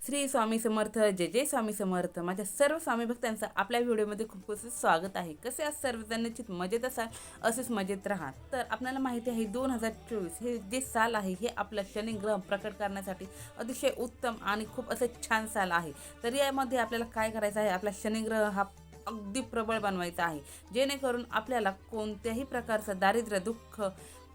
श्री स्वामी समर्थ जय जय स्वामी समर्थ. माझ्या सर्व स्वामी भक्तांचं आपल्या व्हिडिओमध्ये खूप खूप स्वागत आहे. कसे आज सर्वजण निश्चित मजेत असाल असेच मजेत राहा तर आपल्याला माहिती आहे दोन हजार चोवीस हे जे साल आहे हे आपलं शनिग्रह प्रकट करण्यासाठी अतिशय उत्तम आणि खूप असं छान साल आहे. तर यामध्ये आपल्याला काय करायचं आहे? आपला शनिग्रह हा अगदी प्रबळ बनवायचा आहे. जेणेकरून आपल्याला कोणत्याही प्रकारचं दारिद्र्य दुःख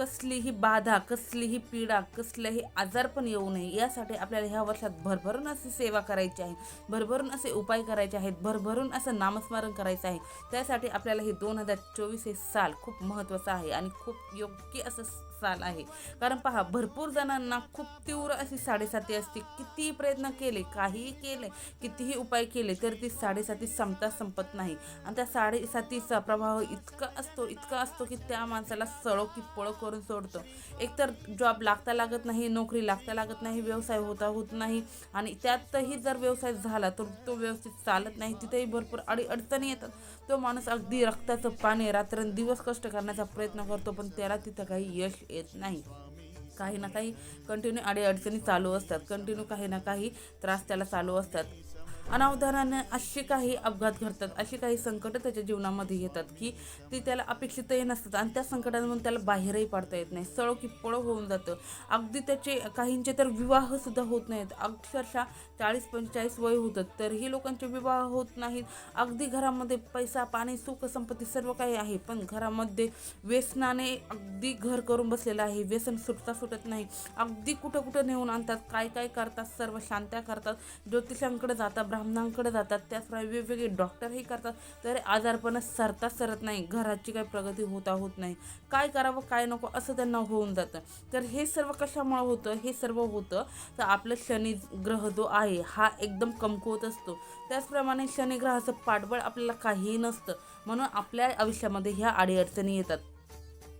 कसलीही बाधा कसलीही पीडा कसलेही आजार पण येऊ नये. यासाठी आपल्याला ह्या वर्षात भरभरून अशी सेवा करायची आहे. भरभरून असे उपाय करायचे आहेत. भरभरून असं नामस्मरण करायचं आहे. त्यासाठी आपल्याला हे दोन हजार चोवीस हे साल खूप महत्त्वाचं आहे आणि खूप योग्य असं चाल आहे. कारण पहा भरपूर जणांना खूप तीव्र अशी साडेसाती असते. कितीही प्रयत्न केले काहीही केले कितीही उपाय केले तर ती साडेसाती संपता संपत नाही. आणि त्या साडेसातीचा प्रभाव इतका असतो इतका असतो की त्या माणसाला सळो की पळो करून सोडतो. एकतर जॉब लागता लागत नाही नोकरी लागता लागत नाही व्यवसाय होता होत नाही आणि त्यातही जर व्यवसाय झाला तर तो व्यवस्थित चालत नाही तिथेही भरपूर अडी अडचणी येतात. तो माणूस अगदी रक्ताचं पाणी रात्रंदिवस कष्ट करण्याचा प्रयत्न करतो पण त्याला तिथं काही यश येत नाही. काही ना काही कंटिन्यू अडीअडचणी चालू असतात. कंटिन्यू काही ना काही त्रास त्याला चालू असतात. अनावधानाने असे काही अपघात घडतात अशी काही संकटं त्याच्या जीवनामध्ये येतात की ते त्याला अपेक्षितही नसतात आणि त्या संकटांमधून त्याला बाहेरही पाडता येत नाही. सळो की पळो होऊन जातं. अगदी त्याचे काहींचे तर विवाहसुद्धा होत नाहीत. अक्षरशः चाळीस पंचेचाळीस वय होतं तरीही लोकांचे विवाह होत नाहीत. अगदी घरामध्ये पैसा पाणी सुख संपत्ती सर्व काही आहे. पण घरामध्ये व्यसनाने अगदी घर करून बसलेलं आहे. व्यसन सुटता सुटत नाही. अगदी कुठं कुठं नेऊन आणतात. काय काय करतात? सर्व शांत्या करतात. ज्योतिषांकडे जातात ब्राह्मणांकडे जातात त्याचप्रमाणे वेगवेगळे डॉक्टरही करतात. तरी आजारपणं सरता सरत नाही. घराची काही प्रगती होता होत नाही. काय करावं काय नको असं त्यांना होऊन जातं. तर हे सर्व कशामुळे होतं? हे सर्व होतं तर आपलं शनी ग्रह जो आहे हा एकदम कमकुवत असतो. त्याचप्रमाणे शनिग्रहाचं पाठबळ आपल्याला काहीही नसतं. म्हणून आपल्या आयुष्यामध्ये ह्या अडीअडचणी येतात.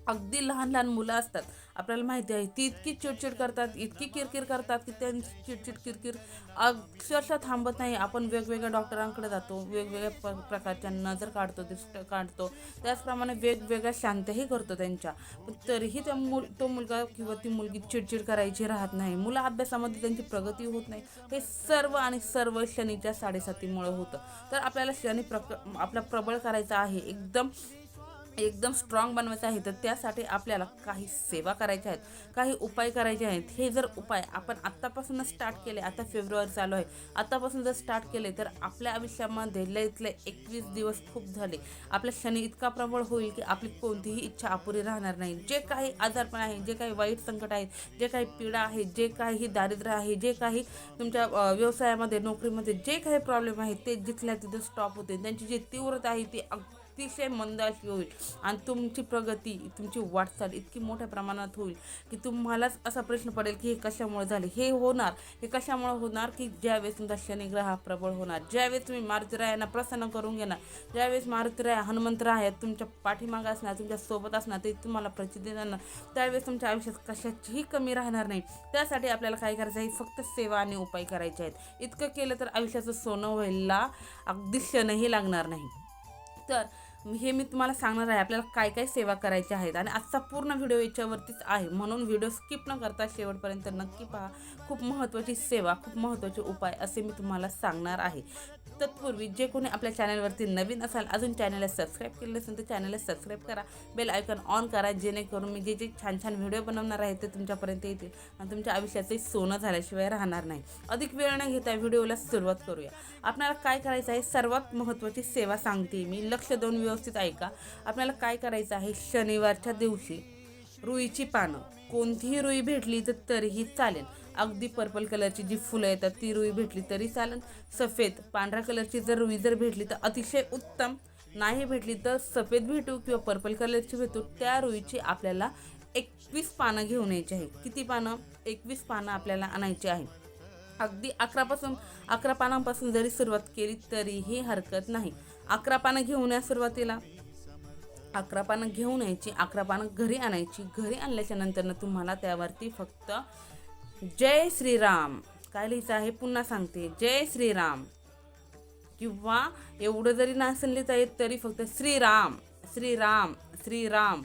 अगदी लहान लहान मुलं असतात. आपल्याला माहिती आहे ती इतकी चिडचिड करतात इतकी किरकिर करतात की त्यांची चिडचिड किरकिर अक्षरशः थांबत नाही. आपण वेगवेगळ्या डॉक्टरांकडे जातो वेगवेगळ्या प प्रकारच्या नजर काढतो दृष्ट काढतो. त्याचप्रमाणे वेगवेगळ्या शांतही करतो त्यांच्या. पण तरीही त्या मुल तो मुलगा किंवा ती मुलगी चिडचिड करायची राहत नाही. मुलं अभ्यासामध्ये त्यांची प्रगती होत नाही. हे सर्व आणि सर्व शनीच्या साडेसातीमुळे होतं. तर आपल्याला शनी प्रक आपला प्रबळ करायचा आहे. एकदम एकदम स्ट्रॉंग बनवायचं आहे तर त्यासाठी आपल्याला काही सेवा करायच्या आहेत काही उपाय करायचे आहेत. हे जर उपाय आपण आत्तापासूनच स्टार्ट केले आता फेब्रुवारी चालू आहे. आत्तापासून जर स्टार्ट केले तर आपल्या आयुष्यामध्ये लयतले एकवीस दिवस खूप झाले. आपल्या शनी इतका प्रबळ होईल की आपली कोणतीही इच्छा अपुरी राहणार नाही. जे काही आजारपण आहे जे काही वाईट संकट आहेत जे काही पीडा आहे जे काही दारिद्र्य आहे जे काही तुमच्या व्यवसायामध्ये नोकरीमध्ये जे काही प्रॉब्लेम आहे ते जिथल्या तिथं स्टॉप होते. त्यांची जी तीव्रता आहे ती अतिशय मंद अशी होईल. आणि तुमची प्रगती तुमची वाटचाल इतकी मोठ्या प्रमाणात होईल की तुम्हालाच असा प्रश्न पडेल की हे कशामुळे झाले? हे होणार? हे कशामुळे होणार की ज्यावेळेस तुमचा शनिग्रह हा प्रबळ होणार? ज्यावेळेस तुम्ही मारुतीरायांना प्रसन्न करून घेणार ज्यावेळेस मारुतीराय हनुमंतराय आहेत तुमच्या पाठीमागे असणार तुमच्यासोबत असणार ते तुम्हाला प्रचिती देणार त्यावेळेस तुमच्या आयुष्यात कशाचीही कमी राहणार नाही. त्यासाठी आपल्याला काय करायचं आहे? फक्त सेवा आणि उपाय करायचे आहेत. इतकं केलं तर आयुष्याचं सोनं व्हायला अगदी क्षणही लागणार नाही. तर हे मी तुम्हाला सांगणार आहे आपल्याला काय काय सेवा करायच्या आहेत आणि आजचा पूर्ण व्हिडिओ याच्यावरतीच आहे. म्हणून व्हिडिओ स्किप न करता शेवटपर्यंत नक्की पहा. खूप महत्त्वाची सेवा खूप महत्त्वाचे उपाय असे मी तुम्हाला सांगणार आहे. तत्पूर्वी जे कोणी आपल्या चॅनलवरती नवीन असाल अजून चॅनलला सबस्क्राईब केलं असेल तर चॅनलला सबस्क्राईब करा. बेल आयकॉन ऑन करा जेणेकरून मी जे जे छान छान व्हिडिओ बनवणार आहे ते तुमच्यापर्यंत येतील आणि तुमच्या आयुष्याचे सोनं झाल्याशिवाय राहणार नाही. अधिक वेळ न घेता व्हिडिओला सुरुवात करूया. आपल्याला काय करायचं आहे? सर्वात महत्त्वाची सेवा सांगते मी. लक्ष देऊन व्यवस्थित ऐका आपल्याला काय करायचं आहे? शनिवारच्या दिवशी रुईची पानं. कोणतीही रुई भेटली तर तरीही चालेल. अगदी पर्पल कलरची जी फुलं येतात ती रुई भेटली तरी चालेल. सफेद पांढऱ्या कलरची जर रुई जर भेटली तर अतिशय उत्तम. नाही भेटली तर सफेद भेटू किंवा पर्पल कलरची भेटू त्या रुईची आपल्याला एकवीस पानं घेऊन यायची आहे किती पानं? एकवीस पानं आपल्याला आणायची आहे अगदी अकरापासून अकरा पानांपासून जरी सुरुवात केली तरीही हरकत नाही. अकरा पानं घेऊन या सुरुवातीला. अकरा पानं घेऊन यायची अकरा पानं घरी आणायची. घरी आणल्याच्या नंतरनं तुम्हाला त्यावरती फक्त जय श्रीराम. काय लिहायचं आहे? पुन्हा सांगते. जय श्रीराम. किंवा एवढं जरी नासन लिहिता येत तरी फक्त श्रीराम श्रीराम श्रीराम.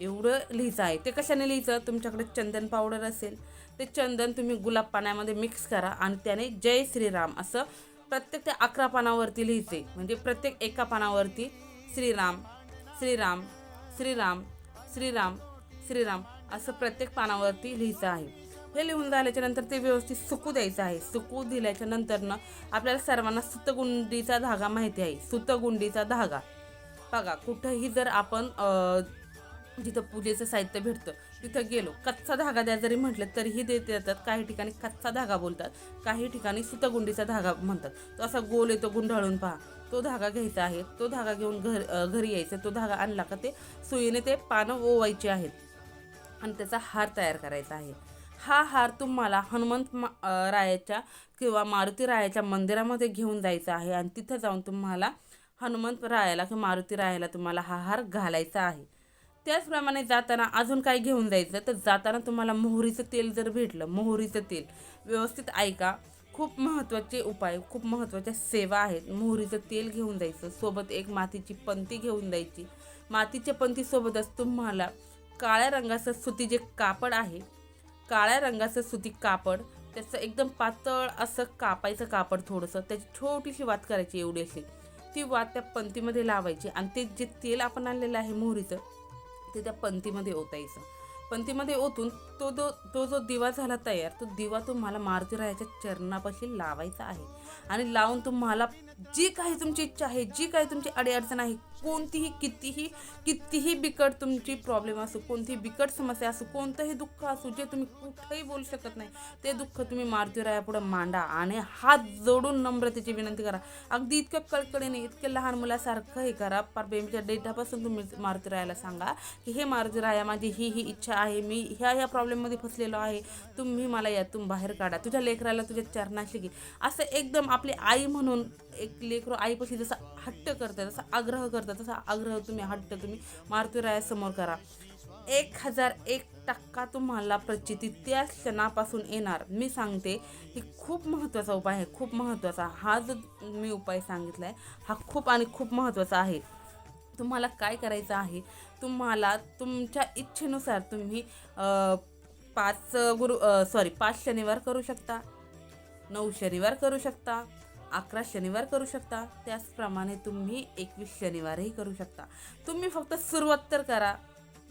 एवढं लिहायचं आहे. ते कशाने लिहायचं? तुमच्याकडे चंदन पावडर असेल. ते चंदन तुम्ही गुलाब पाण्यामध्ये मिक्स करा आणि त्याने जय श्रीराम असं प्रत्येक त्या अकरा पानावरती लिहिते. म्हणजे प्रत्येक एका पानावरती श्रीराम श्रीराम श्रीराम श्रीराम श्रीराम असं प्रत्येक पानावरती लिहायचं आहे. हे लिहून झाल्याच्यानंतर ते व्यवस्थित सुकू द्यायचं आहे. सुकू दिल्याच्या नंतरनं आपल्याला सर्वांना सुतगुंडीचा धागा माहिती आहे. सुतगुंडीचा धागा. बघा कुठंही जर आपण जिथं पूजेचं साहित्य भेटतं तिथं गेलो. कच्चा धागा द्या जरी म्हटलं तरीही देत येतात काही ठिकाणी कच्चा धागा बोलतात काही ठिकाणी सुतगुंडीचा धागा म्हणतात. तो असा गोल येतो गुंडाळून पहा. तो धागा घ्यायचा आहे. तो धागा घेऊन घर घरी यायचा. तो धागा आणला का ते सुईने ते पानं ओवायचे आहेत. आणि त्याचा हार तयार करायचा आहे. हा हार तुम्हाला हनुमंत मा रायाच्या किंवा मारुती रायाच्या मंदिरामध्ये घेऊन जायचा आहे. आणि तिथं जाऊन तुम्हाला हनुमंत रायाला किंवा मारुती रायाला तुम्हाला हा हार घालायचा आहे. त्याचप्रमाणे जाताना अजून काय घेऊन जायचं? तर जाताना तुम्हाला मोहरीचं तेल जर भेटलं मोहरीचं तेल व्यवस्थित ऐका. खूप महत्त्वाचे उपाय खूप महत्त्वाच्या सेवा आहेत. मोहरीचं तेल घेऊन जायचं सोबत एक मातीची पंती घेऊन जायची. मातीच्या पंतीसोबतच तुम्हाला काळ्या रंगाचं सुती जे कापड आहे काळ्या रंगाचं सुती कापड त्याचं एकदम पातळ असं कापायचं कापड थोडंसं त्याची छोटीशी वात करायची एवढी अशी. ती वात त्या पंतीमध्ये लावायची आणि ते जे तेल आपण आणलेलं आहे मोहरीचं ते त्या पंतीमध्ये ओतायचं. पंथीमध्ये ओतून तो जो तो जो दिवा झाला तयार तो दिवा तुम्हाला मारुती रायाच्या चरणापाशी लावायचा आहे. आणि लावून तुम्हाला जी काही तुमची इच्छा आहे जी काही तुमची अडीअडचण आहे कोणतीही कितीही कितीही बिकट तुमची प्रॉब्लेम असो कोणतीही बिकट समस्या असो कोणतंही दुःख असो जे तुम्ही कुठंही बोलू शकत नाही ते दुःख तुम्ही मारुतीरायापुढं मांडा आणि हात जोडून नम्रतेची विनंती करा. अगदी इतक्या कळकळीने इतक्या लहान मुलासारखं हे करा. पार बेबीच्या डेटापासून तुम्ही मारुतीरायाला सांगा की हे मारुतीराया माझी ही ही इच्छा आहे मी ह्या ह्या प्रॉब्लेममध्ये फसलेलो आहे तुम्ही मला यातून बाहेर काढा. तुझ्या लेकराला तुझ्या चरणाशी घे. असं एकदम आपली आई म्हणून एक लेकरू आईपाशी जसा हट्ट करतं जसा आग्रह करतात तसा आग्रह तुम्ही हट्ट तुम्ही मारुतीरायासमोर करा. एक हजार एक टक्का तुम्हाला प्रचिती त्या क्षणापासून येणार. मी सांगते ही खूप महत्त्वाचा उपाय आहे खूप महत्त्वाचा. हा जो मी उपाय सांगितला आहे हा खूप आणि खूप महत्त्वाचा आहे. तुम्हाला काय करायचं आहे? तुम्हाला तुमच्या इच्छेनुसार तुम्ही पाच गुरु सॉरी पाच शनिवार करू शकता. नऊ शनिवार करू शकता अकरा शनिवार करू शकता त्याचप्रमाणे तुम्ही एकवीस शनिवारही करू शकता. तुम्ही फक्त सुरुवात तर करा.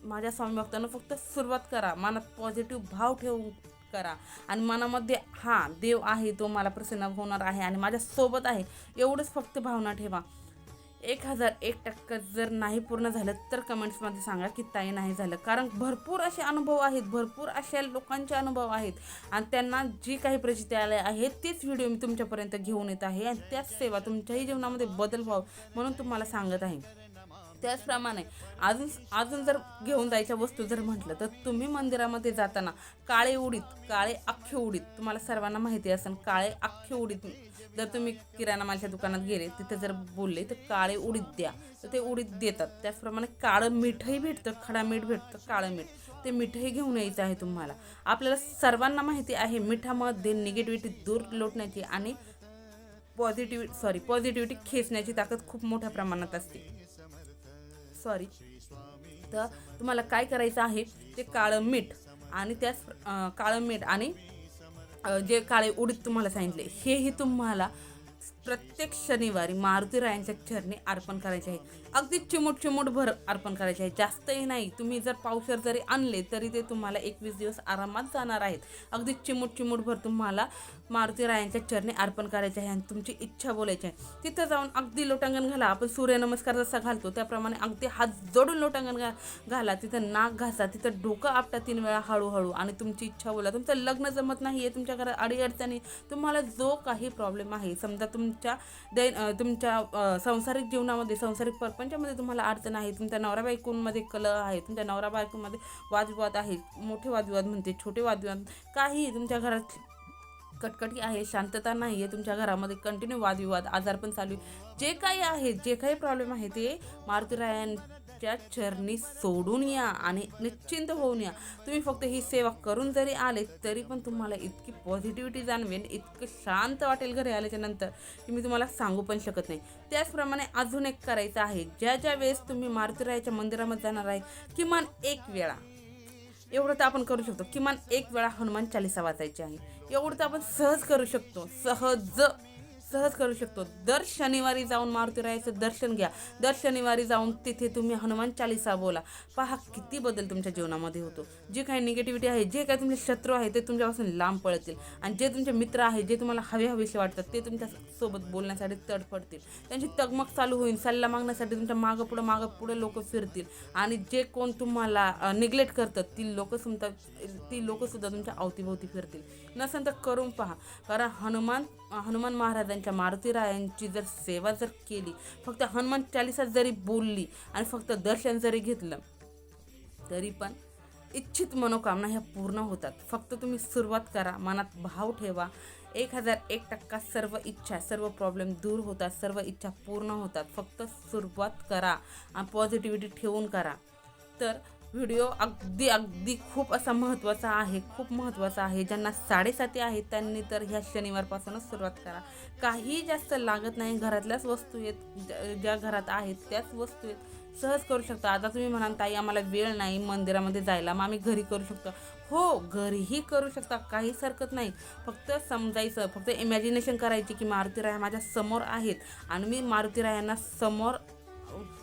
माझ्या स्वामी भक्तांना फक्त सुरुवात करा. मनात पॉझिटिव्ह भाव ठेवून करा. आणि मनामध्ये हां देव आहे तो मला प्रसन्न होणार आहे आणि माझ्यासोबत आहे. एवढंच फक्त भावना ठेवा. एक हजार एक टक्का जर नाही पूर्ण झालं तर कमेंट्समध्ये सांगा की ताई नाही झालं. कारण भरपूर असे अनुभव आहेत भरपूर अशा लोकांचे अनुभव आहेत. आणि त्यांना जी काही प्रचिती आले आहे तेच व्हिडिओ मी तुमच्यापर्यंत घेऊन येत आहे. आणि त्याच सेवा तुमच्याही जीवनामध्ये बदल व्हावं म्हणून तुम्हाला सांगत आहे. त्याचप्रमाणे अजून अजून जर घेऊन जायच्या वस्तू जर म्हटलं तर तुम्ही मंदिरामध्ये जाताना काळे उडीत काळे अख्खे उडीत तुम्हाला सर्वांना माहिती असेल काळे अख्खे उडीत जर तुम्ही किराणा मालच्या दुकानात गेले तिथे जर बोलले तर काळे उडीद द्या. तर ते उडीद देतात. त्याचप्रमाणे काळं मीठही भेटतं खडा मीठ भेटतं काळं मीठ. ते मिठही घेऊन यायचं आहे तुम्हाला. आपल्याला सर्वांना माहिती आहे मिठामध्ये निगेटिव्हिटी दूर लोटण्याची आणि पॉझिटिव्ह सॉरी पॉझिटिव्हिटी खेचण्याची ताकद खूप मोठ्या प्रमाणात असते. सॉरी तर तुम्हाला काय करायचं आहे ते काळं मीठ आणि त्याच काळं मीठ आणि जे काळे उडीद तुम्हाला सांगितले हेही तुम्हाला प्रत्येक शनिवारी मारुती रायांच्या चरणी अर्पण करायचे आहे. अगदी चिमूट चिमूट भर अर्पण करायचे आहे. जास्तही नाही. तुम्ही जर पावशर जरी आणले तरी ते तुम्हाला एकवीस दिवस आरामात जाणार आहेत. अगदी चिमूट चिमूट भर तुम्हाला मारुती रायांच्या चरणी अर्पण करायचे आहे आणि तुमची इच्छा बोलायची आहे. तिथं जाऊन अगदी लोटांगण घाला. आपण सूर्यनमस्कार जसा घालतो त्याप्रमाणे अगदी हात जोडून लोटांगण घा घाला. तिथं नाक घासा. तिथं डोकं आपटा तीन वेळा हळूहळू आणि तुमची इच्छा बोला. तुमचं लग्न जमत नाही आहे तुमच्या घरात अडीअडचणी तुम्हाला जो काही प्रॉब्लेम आहे समजा तुम तुमच्या दैन तुमच्या संसारिक सांसारिक जीवनामध्ये सांसारिक परपंचामध्ये तुम्हाला अडचण आहे. तुमच्या नवरा बायकोंमध्ये कलह आहे. तुमच्या नवरा बायकोमध्ये वादविवाद आहे. मोठे वादविवाद म्हणते छोटे वादविवाद. काही तुमच्या घरात कटकटी आहे शांतता नाही आहे तुमच्या घरामध्ये कंटिन्यू वादविवाद आजार पण चालू आहे. जे काही आहे जे काही प्रॉब्लेम आहे ते त्या चरणी सोडून या आणि निश्चिंत होऊन या. तुम्ही फक्त ही सेवा करून जरी आले तरी पण तुम्हाला इतकी पॉझिटिव्हिटी जाणवेल इतकं शांत वाटेल घरी आल्याच्यानंतर की मी तुम्हाला सांगू पण शकत नाही. त्याचप्रमाणे अजून एक करायचं आहे. ज्या ज्या वेळेस तुम्ही मारुतीरायाच्या मंदिरामध्ये जाणार आहे किमान एक वेळा. एवढं तर आपण करू शकतो. किमान एक वेळा हनुमान चालिसा वाचायची आहे. एवढं तर आपण सहज करू शकतो. सहज सहज करू शकतो. दर शनिवारी जाऊन मारुतीरायाचं दर्शन घ्या. दर शनिवारी जाऊन तिथे तुम्ही हनुमान चालिसा बोला. पहा किती बदल तुमच्या जीवनामध्ये होतो. जे काही निगेटिव्हिटी आहे जे काही तुमचे शत्रू आहे ते तुमच्यापासून लांब पळतील. आणि जे तुमचे मित्र आहे जे तुम्हाला हवे हवेसे वाटतात ते तुमच्यासोबत बोलण्यासाठी तडफडतील. त्यांची तगमग चालू होईल. सल्ला मागण्यासाठी तुमच्या मागं पुढं मागं पुढे लोक फिरतील. आणि जे कोण तुम्हाला निग्लेक्ट करतात ती लोक सुद्धा ती लोकसुद्धा तुमच्या अवतीभोवती फिरतील. नसेल तर करून पहा. कारण हनुमान हनुमान महाराजांच्या मारुतीरायांची जर सेवा जर केली फक्त हनुमान चालिसा जरी बोलली आणि फक्त दर्शन जरी घेतलं तरी पण इच्छित मनोकामना ह्या पूर्ण होतात. फक्त तुम्ही सुरुवात करा मनात भाव ठेवा. एक हजार एक टक्का सर्व इच्छा सर्व प्रॉब्लेम दूर होतात सर्व इच्छा पूर्ण होतात. फक्त सुरुवात करा आणि पॉझिटिव्हिटी ठेवून करा. तर व्हिडिओ अगदी अगदी खूप असा महत्त्वाचा आहे खूप महत्त्वाचा आहे. ज्यांना साडेसाती आहेत त्यांनी तर ह्या शनिवारपासूनच सुरुवात करा. काही जास्त लागत नाही घरातल्याच वस्तू आहेत ज्या- ज्या घरात आहेत त्याच वस्तू आहेत. सहज करू शकता. आता तुम्ही म्हणाल ताई आम्हाला वेळ नाही मंदिरामध्ये जायला मग आम्ही घरी करू शकतो. हो घरीही करू शकता काहीच हरकत नाही. फक्त समजायचं फक्त इमॅजिनेशन करायची की मारुतीराया माझ्यासमोर आहेत. आणि मी मारुतीरायांना समोर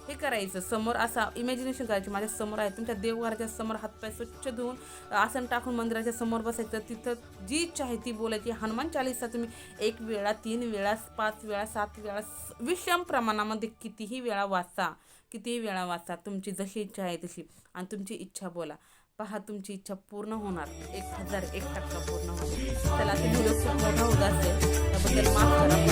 हे करायचं. समोर असा इमॅजिनेशन करायची. माझ्यासमोर आहे. तुमच्या देवघराच्या समोर हातपाय स्वच्छ धुवून आसन टाकून मंदिराच्या समोर बसायचं. तिथं जी इच्छा आहे ती बोलायची. हनुमान चालीसा तुम्ही एक वेळा तीन वेळा पाच वेळा सात वेळा विषम प्रमाणामध्ये कितीही वेळा वाचा. कितीही वेळा वाचा. तुमची जशी इच्छा आहे तशी. आणि तुमची इच्छा बोला. पहा तुमची इच्छा पूर्ण होणार. एक हजार एक टक्का पूर्ण होणार. त्याला ते व्हिडिओ खूप त्याबद्दल माफ करा.